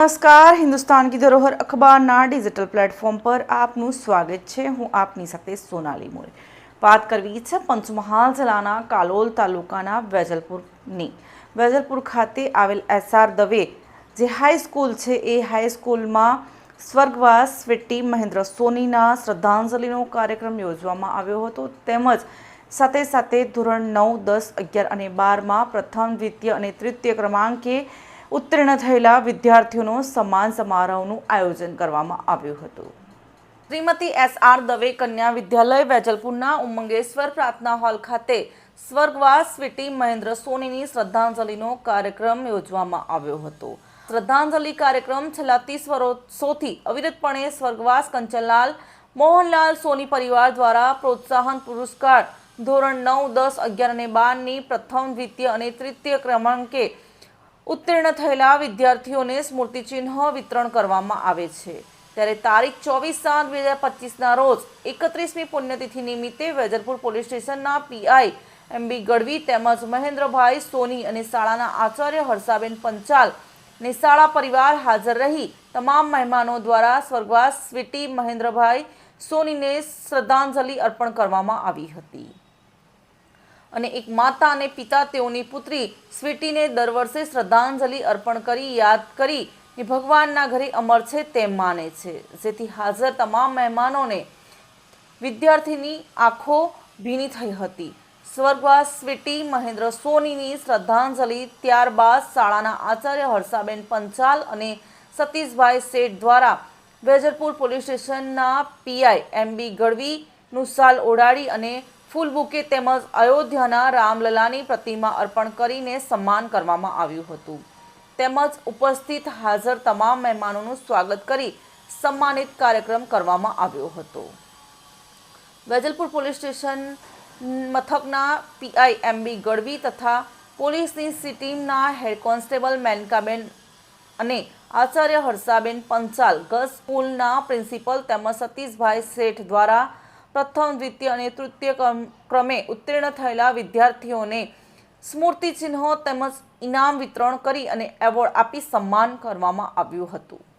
નમસ્કાર. હિન્દુસ્તાન કી ધરોહર અખબારના digital platform પર આપનું સ્વાગત છે. હું આપની સાથે સોનાલી મોરે. વાત કરવી છે પંચમહાલ જિલ્લાના કાલોલ તાલુકાના વેજલપુરની. વેજલપુર ખાતે આવેલ એસઆર દવે જે હાઈસ્કૂલ છે, એ હાઈસ્કૂલમાં સ્વર્ગવાસ સ્વીટી મહેન્દ્ર સોનીના શ્રદ્ધાંજલિનો કાર્યક્રમ યોજવામાં આવ્યો હતો. તેમજ સાથે સાથે ધોરણ નવ, દસ, અગિયાર અને બારમાં પ્રથમ, દ્વિતીય અને તૃતીય ક્રમાંકે ઉત્તીર્ણ થયેલા વિદ્યાર્થીઓનો સન્માન સમારોહનું આયોજન કરવામાં આવ્યું હતું. શ્રીમતી એસ આર દવે કન્યા વિદ્યાલય વેજલપુરના ઉમંગેશ્વર પ્રાર્થના હોલ ખાતે સ્વર્ગવાસ સ્વીટી મહેન્દ્ર સોનીની શ્રદ્ધાંજલિનો કાર્યક્રમ યોજવામાં આવ્યો હતો. શ્રદ્ધાંજલિ કાર્યક્રમ છેલ્લા ત્રીસ વર્ષોથી અવિરતપણે સ્વર્ગવાસ કંચનલાલ, મોહનલાલ સોની પરિવાર દ્વારા પ્રોત્સાહન પુરસ્કાર, ધોરણ નવ દસ અગિયાર અને બારની પ્રથમ, દ્વિતીય અને તૃતીય ક્રમાંકે ઉત્તીર્ણ થયેલા વિદ્યાર્થીઓને સ્મૃતિચિહ્ન વિતરણ કરવામાં આવે છે. ત્યારે તારીખ ચોવીસ સાત બે હજાર પચીસના રોજ એકત્રીસમી પુણ્યતિથિ નિમિત્તે વેજલપુર પોલીસ સ્ટેશનના પીઆઈ એમ બી ગઢવી તેમજ મહેન્દ્રભાઈ સોની અને શાળાના આચાર્ય હર્ષાબેન પંચાલ ને શાળા પરિવાર હાજર રહી તમામ મહેમાનો દ્વારા સ્વર્ગવાસ સ્વીટી મહેન્દ્રભાઈ સોનીને શ્રદ્ધાંજલિ અર્પણ કરવામાં આવી હતી. અને એક માતા અને પિતા તેઓની પુત્રી સ્વીટીને દર વર્ષે શ્રદ્ધાંજલિ અર્પણ કરી, યાદ કરી એ ભગવાનના ઘરે અમર છે તેમ માને છે. જેથી હાજર તમામ મહેમાનોને વિદ્યાર્થીની આંખો ભીની થઈ હતી. સ્વર્ગવાસ સ્વીટી મહેન્દ્ર સોનીની શ્રદ્ધાંજલિ ત્યારબાદ શાળાના આચાર્ય હર્ષાબેન પંચાલ અને સતીશભાઈ શેઠ દ્વારા વેજરપુર પોલીસ સ્ટેશનના પીઆઈ એમ બી ગઢવીનું સાલ ઓડાડી અને ફૂલ બુકે તેમજ અયોધ્યાના રામલલાની પ્રતિમા અર્પણ કરીને સન્માન કરવામાં આવ્યું હતું. તેમજ ઉપસ્થિત હાજર તમામ મહેમાનોનું સ્વાગત કરી સન્માનિત કાર્યક્રમ કરવામાં આવ્યો હતો. વેજલપુર પોલીસ સ્ટેશન મથકના પીઆઈ એમ બી ગઢવી તથા પોલીસની સી ટીમના હેડ કોન્સ્ટેબલ મેનકાબેન અને આચાર્ય હર્ષાબેન પંચાલ ગર્લ્સ સ્કૂલના પ્રિન્સિપલ તેમજ સતીશભાઈ શેઠ દ્વારા પ્રથમ દ્વિતીય અને તૃતીય ક્રમ- ઉત્તીર્ણ થયેલા વિદ્યાર્થીઓને સ્મૃતિચિહ્નો તેમજ ઇનામ વિતરણ કરી અને એવોર્ડ આપી સન્માન કરવામાં આવ્યું હતું.